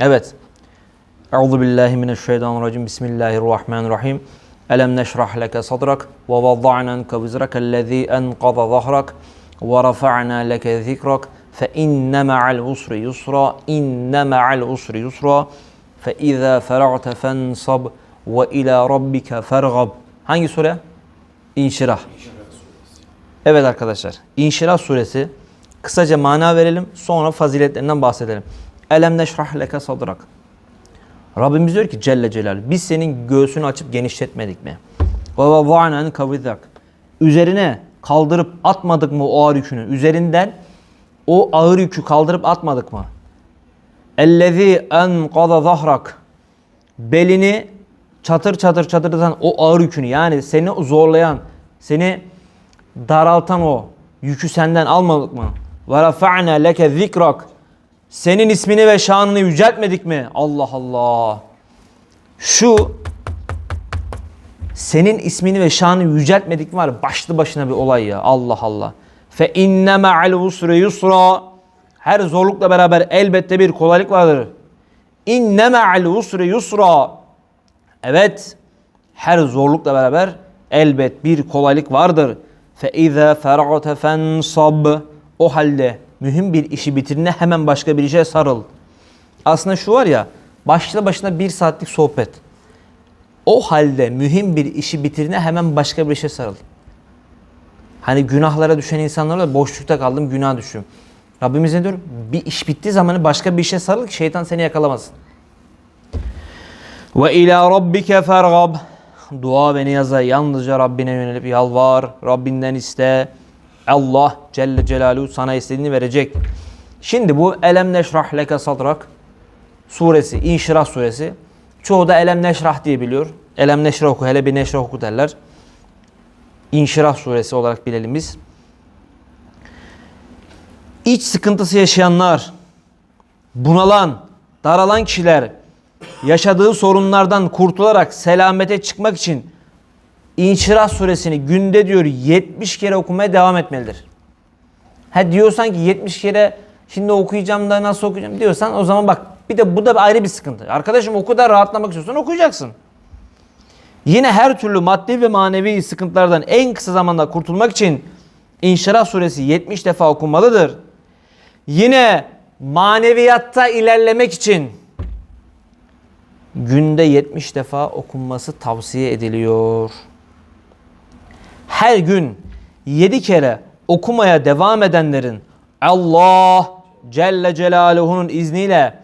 Evet. Euzu billahi mineşşeytanirracim. Bismillahirrahmanirrahim. Elem neşrah leke sadrak ve vadda'na anke vizrak ellezî enqaza zahrak ve rafa'na leke zikrak fe inne ma'al usri yusra inne ma'al usri yusra fe izâ feragte fensab ve ilâ rabbike fergab. Hangi sure? İnşirah. Evet arkadaşlar. İnşirah suresi kısaca mana verelim sonra faziletlerinden bahsedelim. Elem neşrah leke sadrak. Rabbimiz diyor ki Celle Celal biz senin göğsünü açıp genişletmedik mi? Ve vaza'nen kavizak. Üzerine kaldırıp atmadık mı o ağır yükünü? Üzerinden o ağır yükü kaldırıp atmadık mı? Ellezî enqaza zahrak. Belini çatır çatır çatırdan o ağır yükünü yani seni zorlayan, seni daraltan o yükü senden almadık mı? Ve rafa'na leke zikrak. Senin ismini ve şanını yüceltmedik mi? Allah Allah. Şu senin ismini ve şanını yüceltmedik mi var başlı başına bir olay ya. Allah Allah. Fe inne ma'al usri yusra. Her zorlukla beraber elbette bir kolaylık vardır. İnne ma'al usri yusra. Evet. Her zorlukla beraber elbet bir kolaylık vardır. Fe izâ feragte fensab. O halde mühim bir işi bitirine hemen başka bir işe sarıl. Aslında şu var ya başlı başına bir saatlik sohbet. O halde mühim bir işi bitirine hemen başka bir işe sarıl. Hani günahlara düşen insanlarla boşlukta kaldım günah düşüyorum. Rabbimiz ne diyor? Bir iş bittiği zaman başka bir işe sarıl ki şeytan seni yakalamasın. Ve ila rabbike fergab. Dua ve niyaza yalnızca Rabbine yönelip yalvar. Rabbinden iste. Allah Celle Celaluhu sana istediğini verecek. Şimdi bu Elem Neşrah Leke Sadrak suresi, İnşirah suresi. Çoğu da Elem Neşrah diye biliyor. Elem Neşrah oku, hele bir Neşrah oku derler. İnşirah suresi olarak bilelim biz. İç sıkıntısı yaşayanlar, bunalan, daralan kişiler yaşadığı sorunlardan kurtularak selamete çıkmak için İnşirah suresini günde diyor 70 kere okumaya devam etmelidir. Ha diyorsan ki 70 kere şimdi okuyacağım da nasıl okuyacağım diyorsan o zaman bak bir de bu da ayrı bir sıkıntı. Arkadaşım oku da rahatlamak istiyorsan okuyacaksın. Yine her türlü maddi ve manevi sıkıntılardan en kısa zamanda kurtulmak için İnşirah suresi 70 defa okunmalıdır. Yine maneviyatta ilerlemek için günde 70 defa okunması tavsiye ediliyor. Her gün 7 kere okumaya devam edenlerin Allah Celle Celaluhu'nun izniyle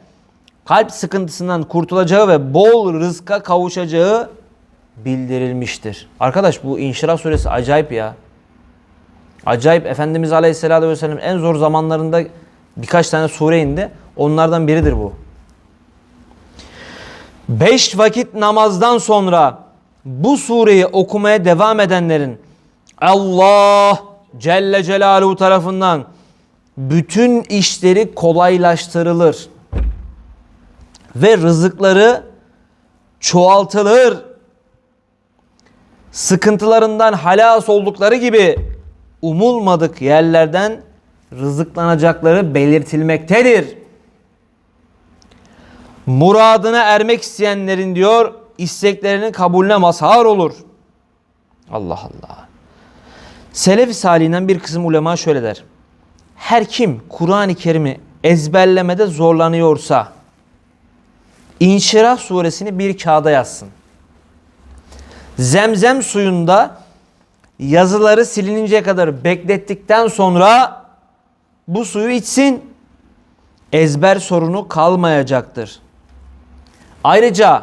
kalp sıkıntısından kurtulacağı ve bol rızka kavuşacağı bildirilmiştir. Arkadaş bu İnşirah suresi acayip ya. Acayip Efendimiz Aleyhisselatü Vesselam en zor zamanlarında birkaç tane sure indi. Onlardan biridir bu. Beş vakit namazdan sonra bu sureyi okumaya devam edenlerin Allah Celle Celaluhu tarafından bütün işleri kolaylaştırılır ve rızıkları çoğaltılır. Sıkıntılarından halas oldukları gibi umulmadık yerlerden rızıklanacakları belirtilmektedir. Muradına ermek isteyenlerin diyor isteklerinin kabulüne mazhar olur. Allah Allah. Selefi salihinden bir kısım ulema şöyle der. Her kim Kur'an-ı Kerim'i ezberlemede zorlanıyorsa İnşirah suresini bir kağıda yazsın. Zemzem suyunda yazıları silininceye kadar beklettikten sonra bu suyu içsin. Ezber sorunu kalmayacaktır. Ayrıca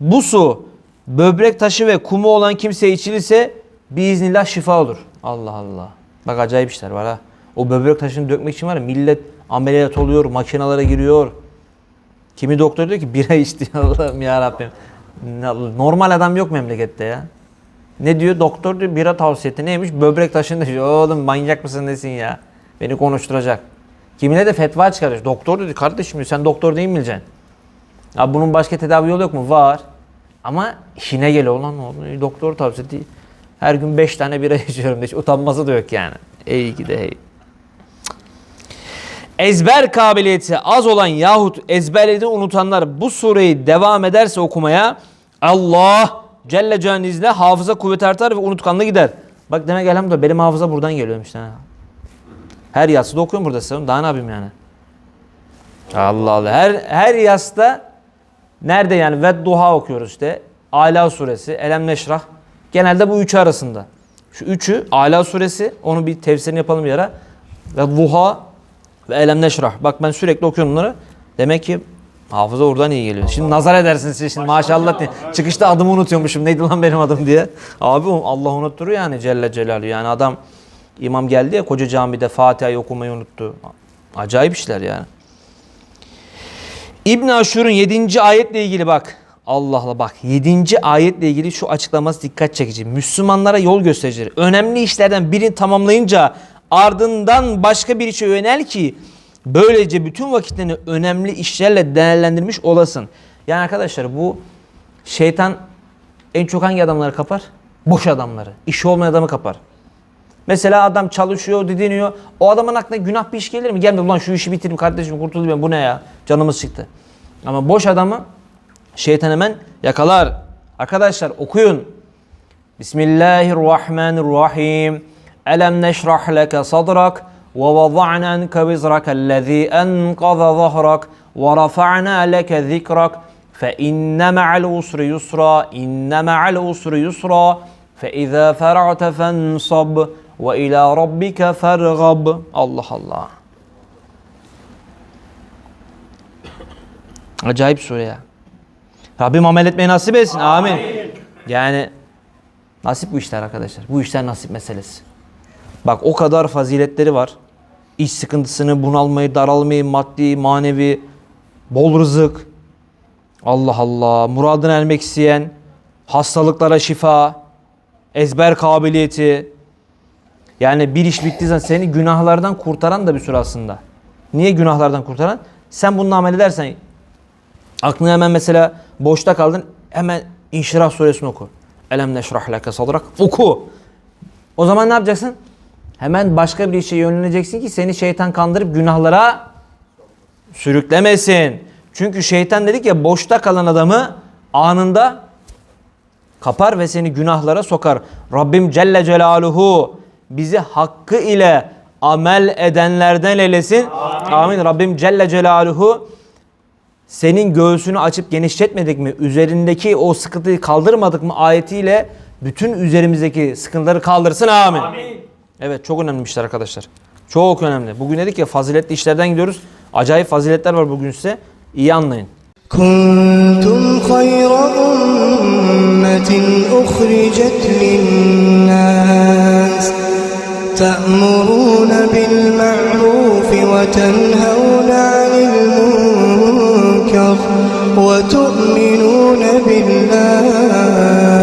bu su böbrek taşı ve kumu olan kimseye içilirse biiznillah şifa olur. Allah Allah. Bak acayip işler var ha. O böbrek taşını dökmek için var ya millet ameliyat oluyor, makinalara giriyor. Kimi doktor diyor ki bira içti Allah'ım ya Rabbim. Normal adam yok memlekette ya. Ne diyor? Doktor diyor bira tavsiye etti. Neymiş? Böbrek taşını diyor. Oğlum manyak mısın nesin ya? Beni konuşturacak. Kimine de fetva çıkarıyor. Doktor dedi kardeşim sen doktor değil mi bileceksin? Ya bunun başka tedavi yolu yok mu? Var. Ama işine geliyor olan oldu? Doktor tavsiye değil. Her gün 5 tane bira içiyorum. Hiç utanması da yok yani. Ey gide hey. ezber kabiliyeti az olan yahut ezberlediğini unutanlar bu sureyi devam ederse okumaya Allah Celle izniyle hafıza kuvveti artar ve unutkanlığı gider. Bak demek elhamdülillah benim hafıza buradan geliyormuş işte. Her yatsıda okuyorum burada size. Daha ne yapayım yani? Allah Allah. Her her yasta nerede yani ve duha okuyoruz işte. Ala suresi, Elem Neşrah. Genelde bu üçü arasında. Şu üçü Ala suresi onu bir tefsirini yapalım bir ara. Ve duha ve Elem Neşrah. Bak ben sürekli okuyorum bunları. Demek ki hafıza oradan iyi geliyor. Şimdi nazar edersiniz siz şimdi maşallah diye. Çıkışta adımı unutuyormuşum. Neydi lan benim adım diye. Abi Allah unutturur yani Celle Celaluhu. Yani adam imam geldi ya koca camide Fatiha'yı okumayı unuttu. Acayip işler yani. İbn Aşur'un 7. ayetle ilgili bak. Allah Allah bak 7. ayetle ilgili şu açıklaması dikkat çekici. Müslümanlara yol göstericidir. Önemli işlerden birini tamamlayınca ardından başka bir işe yönel ki böylece bütün vakitlerini önemli işlerle değerlendirmiş olasın. Yani arkadaşlar bu şeytan en çok hangi adamları kapar? Boş adamları. İşi olmayan adamı kapar. Mesela adam çalışıyor, didiniyor. O adamın aklına günah bir iş gelir mi? Gelme ulan şu işi bitireyim kardeşim kurtulayım ben. Bu ne ya? Canımız çıktı. Ama boş adamı Şeytan hemen yakalar. Arkadaşlar okuyun. Bismillahirrahmanirrahim. Elem neşrah leke sadrak ve vada'na anke vizrak ellezî enkaza zahrak ve rafa'na leke zikrak fe inne ma'al usri yusra inne ma'al usri yusra fe izâ fer'te fensab ve ilâ rabbike fergab Allah Allah Acayip sure ya. Rabbim amel etmeyi nasip etsin. Amin. Yani nasip bu işler arkadaşlar. Bu işler nasip meselesi. Bak o kadar faziletleri var. İş sıkıntısını, bunalmayı, daralmayı, maddi, manevi, bol rızık. Allah Allah. Muradına ermek isteyen, hastalıklara şifa, ezber kabiliyeti. Yani bir iş bittiği zaman seni günahlardan kurtaran da bir sure aslında. Niye günahlardan kurtaran? Sen bununla amel edersen aklına hemen mesela boşta kaldın hemen İnşirah suresini oku. Elem neşrah leke sadrak oku. O zaman ne yapacaksın? Hemen başka bir işe yöneleceksin ki seni şeytan kandırıp günahlara sürüklemesin. Çünkü şeytan dedik ya boşta kalan adamı anında kapar ve seni günahlara sokar. Rabbim Celle Celaluhu bizi hakkı ile amel edenlerden eylesin. Amin. Amin. Rabbim Celle Celaluhu senin göğsünü açıp genişletmedik mi? Üzerindeki o sıkıntıyı kaldırmadık mı? Ayetiyle bütün üzerimizdeki sıkıntıları kaldırsın. Amin. Amin. Evet çok önemli işler arkadaşlar. Çok önemli. Bugün dedik ya faziletli işlerden gidiyoruz. Acayip faziletler var bugün size. İyi anlayın. Kuntum hayra ummetin uhricet linnas ta'muruna bil ma'ruf ve tenhevna lil وتؤمنون بالله.